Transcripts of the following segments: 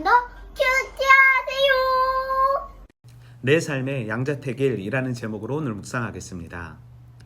좀 더 큐티하세요. 내 삶의 양자택일이라는 제목으로 오늘 묵상하겠습니다.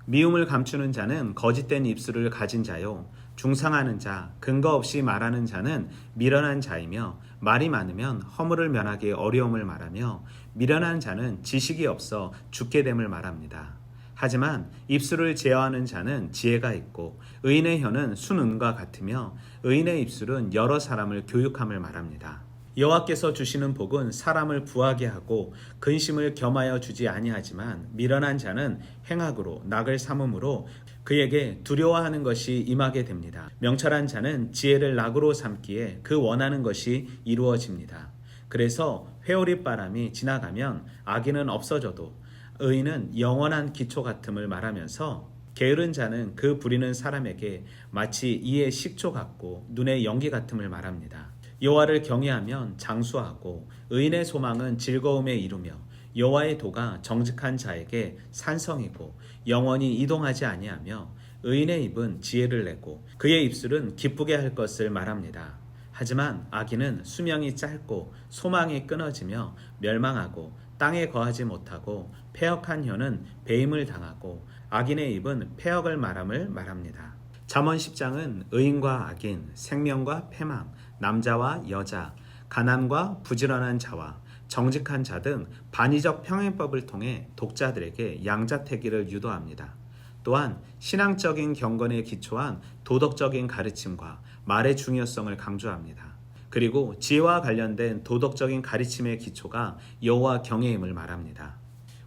미움을 감추는 자는 거짓된 입술을 가진 자요. 중상하는 자, 근거 없이 말하는 자는 미련한 자이며 말이 많으면 허물을 면하기 어려움을 말하며 미련한 자는 지식이 없어 죽게 됨을 말합니다. 하지만 입술을 제어하는 자는 지혜가 있고 의인의 혀는 순은과 같으며 의인의 입술은 여러 사람을 교육함을 말합니다. 여호와께서 주시는 복은 사람을 부하게 하고 근심을 겸하여 주지 아니하지만 미련한 자는 행악으로 낙을 삼음으로 그에게 두려워하는 것이 임하게 됩니다. 명철한 자는 지혜를 낙으로 삼기에 그 원하는 것이 이루어집니다. 그래서 회오리 바람이 지나가면 악인은 없어져도 의인은 영원한 기초 같음을 말하면서 게으른 자는 그 부리는 사람에게 마치 이의 식초 같고 눈의 연기 같음을 말합니다. 여호와를 경외하면 장수하고 의인의 소망은 즐거움에 이루며 여호와의 도가 정직한 자에게 산성이고 영원히 이동하지 아니하며 의인의 입은 지혜를 내고 그의 입술은 기쁘게 할 것을 말합니다. 하지만 악인은 수명이 짧고 소망이 끊어지며 멸망하고 땅에 거하지 못하고 폐역한 혀는 배임을 당하고 악인의 입은 폐역을 말함을 말합니다. 잠언 10장은 의인과 악인, 생명과 패망, 남자와 여자, 가난과 부지런한 자와 정직한 자 등 반의적 평행법을 통해 독자들에게 양자택일을 유도합니다. 또한 신앙적인 경건에 기초한 도덕적인 가르침과 말의 중요성을 강조합니다. 그리고 지혜와 관련된 도덕적인 가르침의 기초가 여호와 경외임을 말합니다.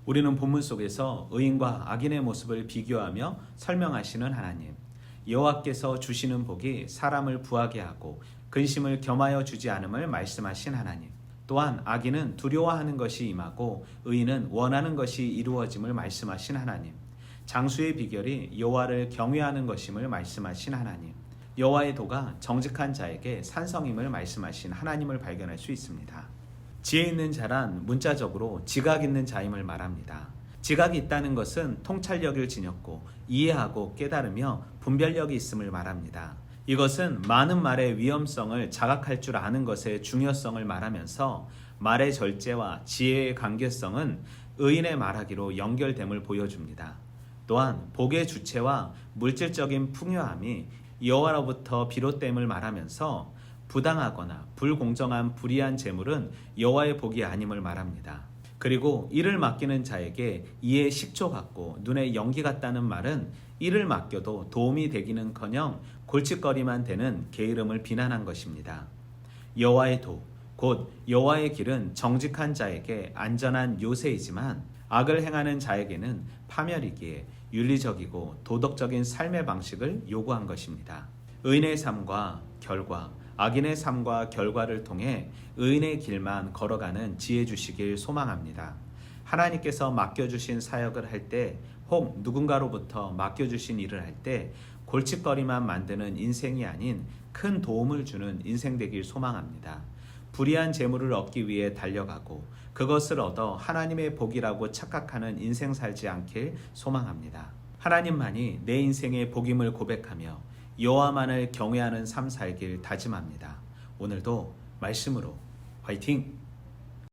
우리는 본문 속에서 의인과 악인의 모습을 비교하며 설명하시는 하나님. 여호와께서 주시는 복이 사람을 부하게 하고 근심을 겸하여 주지 않음을 말씀하신 하나님. 또한 악인은 두려워하는 것이 임하고 의인은 원하는 것이 이루어짐을 말씀하신 하나님. 장수의 비결이 여호와를 경외하는 것임을 말씀하신 하나님. 여호와의 도가 정직한 자에게 산성임을 말씀하신 하나님을 발견할 수 있습니다. 지혜 있는 자란 문자적으로 지각 있는 자임을 말합니다. 지각이 있다는 것은 통찰력을 지녔고 이해하고 깨달으며 분별력이 있음을 말합니다. 이것은 많은 말의 위험성을 자각할 줄 아는 것의 중요성을 말하면서 말의 절제와 지혜의 관계성은 의인의 말하기로 연결됨을 보여줍니다. 또한 복의 주체와 물질적인 풍요함이 여호와로부터 비롯됨을 말하면서 부당하거나 불공정한 불의한 재물은 여호와의 복이 아님을 말합니다. 그리고 이를 맡기는 자에게 이에 식초 같고 눈에 연기 같다는 말은 이를 맡겨도 도움이 되기는커녕 골칫거리만 되는 게으름을 비난한 것입니다. 여호와의 도, 곧 여호와의 길은 정직한 자에게 안전한 요새이지만 악을 행하는 자에게는 파멸이기에 윤리적이고 도덕적인 삶의 방식을 요구한 것입니다. 의인의 삶과 결과, 악인의 삶과 결과를 통해 의인의 길만 걸어가는 지혜 주시길 소망합니다. 하나님께서 맡겨주신 사역을 할 때, 혹 누군가로부터 맡겨주신 일을 할 때, 골칫거리만 만드는 인생이 아닌 큰 도움을 주는 인생 되길 소망합니다. 불의한 재물을 얻기 위해 달려가고 그것을 얻어 하나님의 복이라고 착각하는 인생 살지 않길 소망합니다. 하나님만이 내 인생의 복임을 고백하며 여호와만을 경외하는 삶 살길 다짐합니다. 오늘도 말씀으로 화이팅!